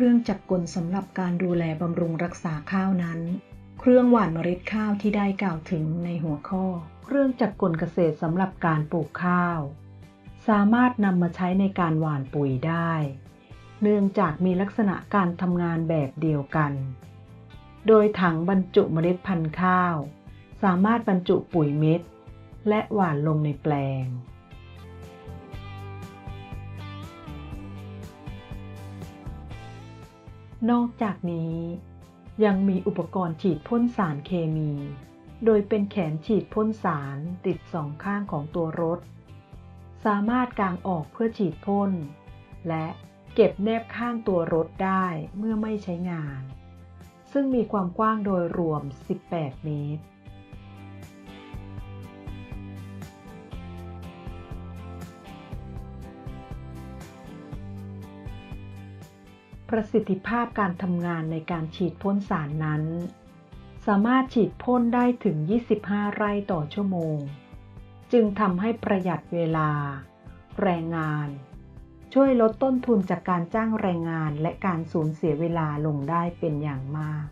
รื่องจักรกลสำหรับการดูแลบำรุงรักษาข้าวนั้น เครื่องหว่านเมล็ดข้าวที่ได้กล่าวถึงในหัวข้อ เครื่องจักรกลเกษตรสำหรับการปลูกข้าว สามารถนำมาใช้ในการหว่านปุ๋ยได้ เนื่องจากมีลักษณะการทำงานแบบเดียวกัน โดยถังบรรจุเมล็ดพันธุ์ข้าว สามารถบรรจุปุ๋ยเม็ด และหว่านลงในแปลง นอกจากนี้ ยังมีอุปกรณ์ฉีดพ่นสารเคมี โดยเป็นแขนฉีดพ่นสารติดสองข้างของตัวรถ สามารถกางออกเพื่อฉีดพ่น และเก็บแนบข้างตัวรถได้เมื่อไม่ใช้งาน ซึ่งมีความกว้างโดยรวม 18 เมตร ประสิทธิภาพการทำงานในการฉีดพ่นสารนั้น สามารถฉีดพ่นได้ถึง 25 ไร่ต่อชั่วโมง จึงทำให้ประหยัดเวลา แรงงาน ช่วยลดต้นทุนจากการจ้างแรงงานและการสูญเสียเวลาลงได้เป็นอย่างมาก